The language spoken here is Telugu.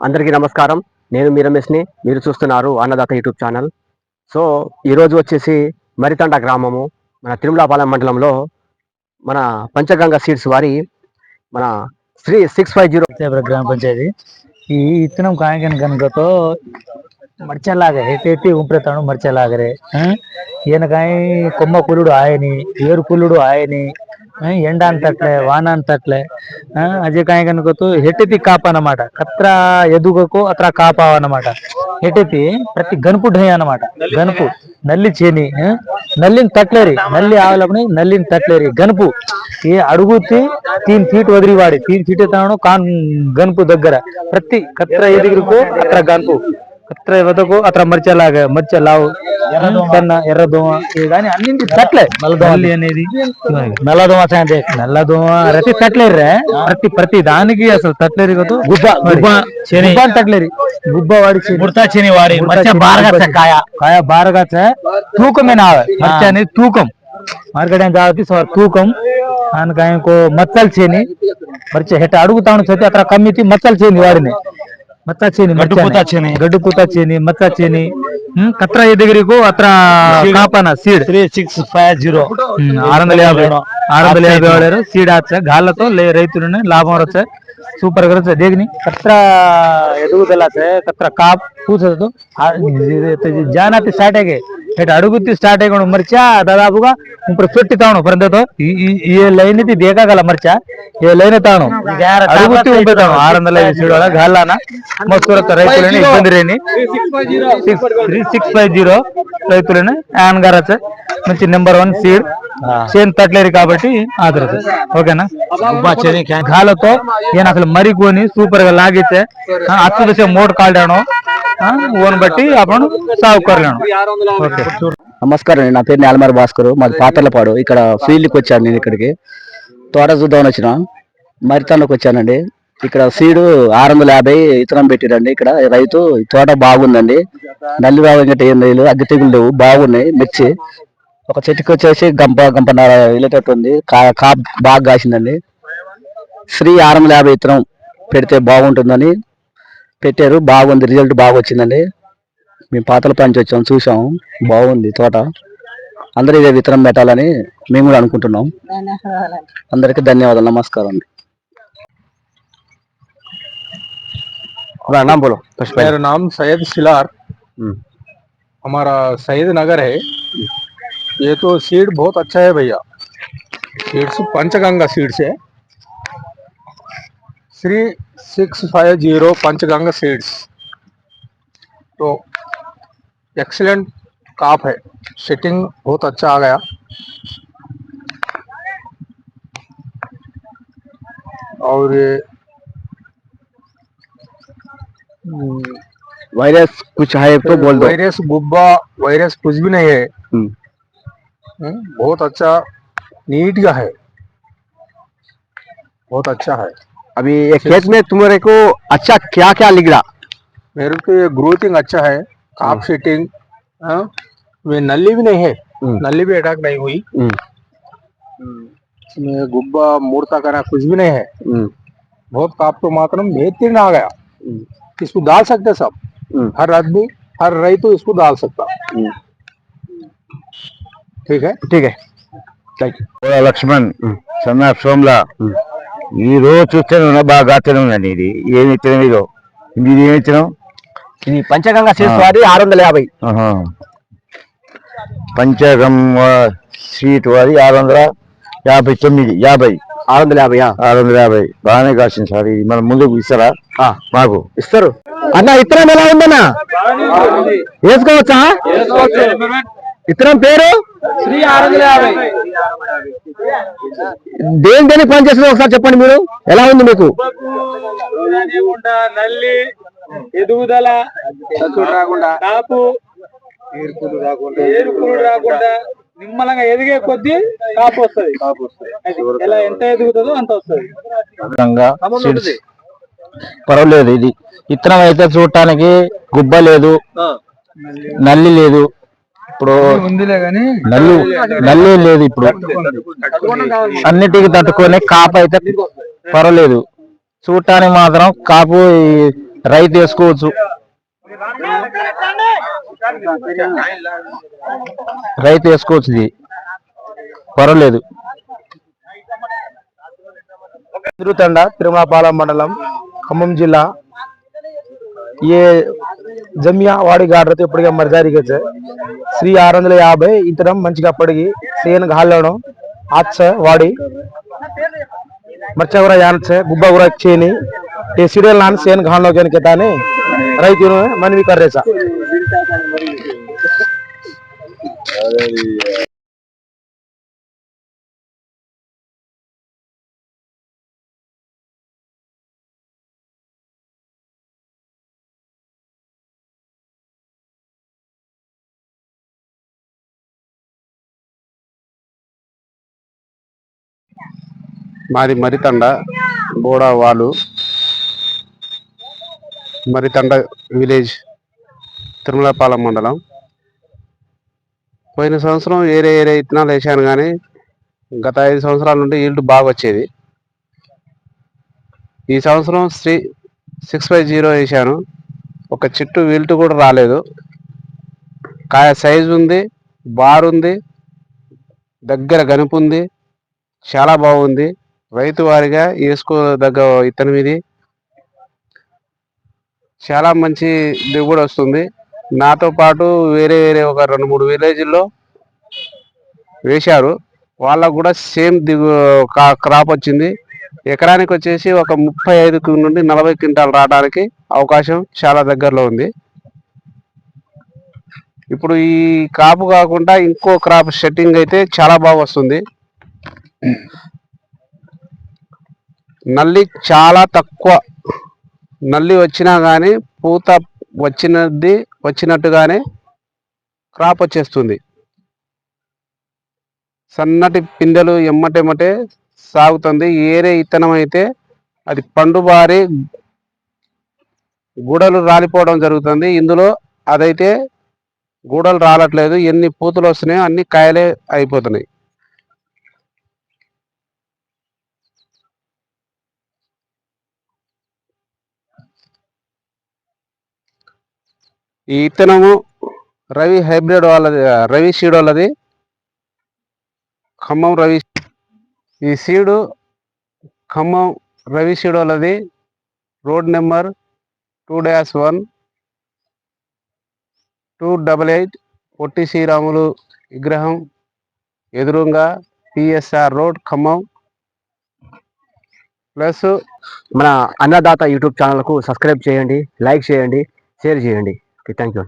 అందరికీ నమస్కారం. నేను మీరమేష్ని మీరు చూస్తున్నారు అన్నదాత యూట్యూబ్ ఛానల్. సో ఈరోజు వచ్చేసి మరితండ గ్రామము. మన తిరుమలాపాలెం మండలంలో మన పంచగంగ సీడ్స్ వారి మన శ్రీ సిక్స్ ఫైవ్ జీరో గ్రామ పంచాయతీ. ఈ ఇత్తనం కాయకన కనుకతో మర్చలాగే ఎట్టి ఉంపుతాను మర్చలాగరే ఈయనకాయ కొమ్మ కులుడు ఆయని ఏరు కులుడు ఆయని ఎండ అంతట్లే వాన అంతట్లే అదే కాయ అనుకోతూ ఎటెతి కాపనమాట. కత్ర ఎదుగకు అత్ర కాపావన్నమాట ఎటెతి ప్రతి గనుపు ఢయ అనమాట గనుపు నల్లి చేని నల్లిని తట్లేరి నల్లి ఆవులపని నల్లిని తట్లేరి. గనుపు ఏ అడుగుతి తీన్ ఫీట్ వదిలివాడి. తీన్ ఫీట్ తనను కాన్ గనుపు దగ్గర. ప్రతి కత్ర ఎదుగుకు అత్ర గనుపు. కత్ర వదకు అత్ర మర్చలాగా మర్చ లావు కన్న ఎర్రదోమ కానీ అన్నింటి తట్లే నల్లదోమ అనేది నల్లదోమ నల్లదోమ ప్రతి తట్లేరు ప్రతి ప్రతి దానికి అసలు తట్లేరు కదా గుబ్బ గుబ్బ శని తట్లేరు గుబ్బ వాడి ముడతా శని వాడి మచ్చ బారగా కాయ కాయ బారగా తూకమే నా మచ్చ అనేది తూకం మార్కెట్ కాబట్టి తూకం ఆయనకి ఆయనకు మచ్చలు చేని మర్చి హెట్ట అడుగుతాను సతి అక్కడ కమ్మితి మచ్చలు చేని వాడిని ಮತ್ತಾಚೇನಿ ಮತ್ತಾಚೇನಿ ಗಡ್ಡು ಪುತಾಚೇನಿ ಮತ್ತಾಚೇನಿ. ಹ್ಮ್ ಕತ್ರ ಎದುಗರಿಗೂ ಹತ್ರ ಕಾಪನ seed. Three six five zero. ಆರಂದಲ್ಲಿ ಆರಂದಲ್ಲಿ ಯಾವ್ದು ಸೀಡ್ ಹಚ್ಚ ಗಾಲತ್ತು ರೈತರು ಲಾಭ ಬರುತ್ತೆ ಸೂಪರ್ ಆಗಿರುತ್ತೆ ದೇಗ್ನಿ ಕತ್ರ ಎದುಗುದಲ್ಲ ಸರ್ ಕತ್ರ ಕಾಪ್ ಕೂಸದು. ಜಾನಾತಿ ಸಾಟೆಗೆ ಹೇ ಅಡುಗುತ್ತಿ ಸ್ಟಾರ್ಟ್ ಈಗೋಣ ಮರ್ಚಾ দাদা ಅಪುಗೆ ಪರಷ್ಟು ತಾಣೋ ಪರಂದೆ ಈ ಈ ಲೈನ್ ಇದಿ ಬೇಕಾಗಲ್ಲ ಆಗಲ್ಲ ಮರ್ಚಾ? ಈ ಲೈನ್ ತಾಣೋ ಗ್ಯಾರಂಟಿ ಆಗುತ್ತೆ ಉಂಬೆ ತಾಣೋ 600 ಲೇವಿ ಸೀಡ್ ಬರಲ್ಲಾ ಮಸ್ಕೂರ ತರೈ ಕೊಲೆನೆ ಇಂದಿರೇನಿ 3650 ತರೈ ಕೊಲೆನೆ ಆನ್ ಗರಚೆ. ನಂಬರ್ ಒನ್ ಸೀಡ್ ಸೇನ್ ಟಾಟ್ಲರಿ ಕಾಬಟಿ ಆದ್ರದು ಓಕೆನಾ? ಉಪಾ ಚೇರಿ ಕ್ಯಾಂ ಗಾಲೋ ತೋ ಏನಾಕ ಮರಿ ಕೊನಿ ಸೂಪರ್ ಆಗ ಲಾಗಿತೆ ಅತ್ತುದಸೆ ಮೋಡ್ ಕಾಡಣೋ ఓన్ బట్టి అప్పుడు సాగుకోరలేను ఓకే. నమస్కారం అండి. నా పేరు నేలమారి భాస్కర్. మాది పాతర్లపాడు. ఇక్కడ ఫీల్డ్కి వచ్చాను నేను ఇక్కడికి. తోట చూద్దామని వచ్చిన. మరితానికి వచ్చానండి. ఇక్కడ సీడు ఆరు వందల యాభై ఇతనం పెట్టిరండి. ఇక్కడ రైతు తోట బాగుందండి. నల్లి రావు ఏం లేదు. అగ్గి తెగులు లేవు. బాగున్నాయి. మిర్చి. ఒక చెట్టుకి వచ్చేసి గంప గంపన్నర వెళ్ళేటట్టు ఉంది. కా బాగా కాసిందండి. శ్రీ ఆరు వందల యాభై ఇతనం పెడితే బాగుంటుందని పెట్టారు బాగుంది రిజల్ట్ బాగా వచ్చిందండి మేము పాతల పంచి వచ్చాం చూసాం బాగుంది తోట అందరూ ఇదే విత్తనం పెట్టాలని మేము కూడా అనుకుంటున్నాం అందరికీ ధన్యవాదాలు నమస్కారం అండి नाम बोलो मेरा नाम सैयद सिलार हम्म। हमारा सैयद नगर है ये तो सीड बहुत अच्छा है भैया सीड्स पंचगंगा सीड्स है three six five zero Panchganga seeds तो एक्सीलेंट काप है सेटिंग बहुत अच्छा आ गया और हम्म, वायरस कुछ है तो बोल दो। वायरस गुब्बा वायरस कुछ भी नहीं है। हम्म। हम्म, बहुत अच्छा नीट का है। बहुत अच्छा है। अभी ये खेत में तुम्हारे को अच्छा क्या क्या लिख रहा? मेरे को ये ग्रोथिंग अच्छा है काफ हाँ। सेटिंग हाँ। नली भी नहीं है हम्म। नली भी अटैक नहीं हुई। हम्म। हम्म। गुब्बा मूर्ता करना कुछ भी नहीं है। बहुत काप तो मात्र बेहतरीन आ गया। इसको डाल सकते सब? हर आदमी हर रही तो इसको डाल सकता। ठीक है? ठीक है। लक्ष्मण सन्ना सोमला। ఈ రోజు చూస్తే ఉన్నా బాగా గాతనే ఉందండి ఇది. ఏమి ఇత్తనం ఇదో? ఇది ఏమి ఇత్తనం? ఇది పంచగంగా సీడ్స్ వారి ఆరు వందల యాభై ఆహా. పంచగం స్వీట్ వారి ఆరు వందల యాభై తొమ్మిది యాభై. ఆరు వందల యాభై. ఆరు వందల యాభై బాగానే కాసింది సార్. ఇది మనం ముందుకు ఇస్తారా? మాకు. ఇస్తారు. అన్న ఇత్తనం ఎలా ఉందన్నా? వేసుకోవచ్చా? ఇత్తనం పేరు? శ్రీ ఆరు వందల యాభై దేని దేనికి పనిచేస్తుంది ఒకసారి చెప్పండి మీరు. ఎలా ఉంది మీకు? నల్లి ఎదుగుదల రాకుండా. కాపు ఏరుకులు రాకుండా. ఏరుకులు రాకుండా నిమ్మలంగా ఎదిగే కొద్దీ కాపు వస్తుంది. కాపు వస్తుంది. ఎలా ఎంత ఎదుగుతుందో అంత వస్తుంది. పర్వాలేదు ఇది. ఇత్తనం అయితే చూడటానికి గుబ్బ లేదు. నల్లి లేదు. ఇప్పుడు నల్లి నల్లి లేదు ఇప్పుడు. అన్నిటికి తట్టుకొని కాపు అయితే పర్వాలేదు. చూడటానికి మాత్రం కాపు రైతు వేసుకోవచ్చు. రైతు వేసుకోవచ్చు ఇది. పర్వాలేదు. తిరుతండ తిరుమలపాలెం మండలం ఖమ్మం జిల్ला ये జమియా వాడి గాడ్రతో ఇప్పటికే మరి జారీగచ్చే శ్రీ ఆరు వందల యాభై ఇతరం మంచిగా అప్పటికి సేన్ గాళ్ళడం ఆచ్చ వాడి మర్చా కూడా యానచ్చే చేని కూడా చేయని ఏ సిడియల్ నాన్న సేన్ గాళ్ళలో కెతాని రైతును మనవి కర్రేసా మాది మరితండ బోడా వాలు. మరితండ విలేజ్ తిరుమలపాలెం మండలం. పోయిన సంవత్సరం ఏరే ఏరే ఇత్తనాలు వేసాను కానీ గత ఐదు సంవత్సరాల నుండి ఈల్డ్ బాగా వచ్చేది. ఈ సంవత్సరం శ్రీ సిక్స్ ఫైవ్ జీరో వేసాను. ఒక చెట్టు వీల్ట్ కూడా రాలేదు. కాయ సైజు ఉంది బార్ ఉంది దగ్గర గనుపు ఉంది చాలా బాగుంది. రైతు వారిగా వేసుకోదగ్గ ఇత్తనం ఇది. చాలా మంచి దిగుబడి వస్తుంది. నాతో పాటు వేరే వేరే ఒక రెండు మూడు విలేజ్లో వేశారు. వాళ్ళకు కూడా సేమ్ దిగు క్రాప్ వచ్చింది. ఎకరానికి వచ్చేసి ఒక ముప్పై ఐదు నుండి నలభై క్వింటాలు రావడానికి అవకాశం చాలా దగ్గరలో ఉంది. ఇప్పుడు ఈ క్రాప్ కాకుండా ఇంకో క్రాప్ సెట్టింగ్ అయితే చాలా బాగా వస్తుంది. నల్లి చాలా తక్కువ. నల్లి వచ్చినా కానీ పూత వచ్చినది వచ్చినట్టుగానే క్రాప్ వచ్చేస్తుంది. సన్నటి పిందెలు ఎమ్మటెమ్మటే సాగుతుంది. ఏరే ఇత్తనం అయితే అది పండుబారి గూడలు రాలిపోవడం జరుగుతుంది. ఇందులో అదైతే గూడలు రాలట్లేదు. ఎన్ని పూతలు వస్తున్నాయో అన్ని కాయలే అయిపోతున్నాయి. ఈ ఇత్తనము రవి హైబ్రిడ్ వాళ్ళది రవి సీడ్ వాళ్ళది. ఖమ్మం రవి ఈ సీడు ఖమ్మం రవి సీడ్ వాళ్ళది. Road number two dash one two double eight Potti Sriramulu విగ్రహం ఎదురుగా పిఎస్ఆర్ రోడ్ ఖమ్మం. ప్లస్ మన అన్నదాత యూట్యూబ్ ఛానల్కు సబ్స్క్రైబ్ చేయండి లైక్ చేయండి షేర్ చేయండి. Okay thank you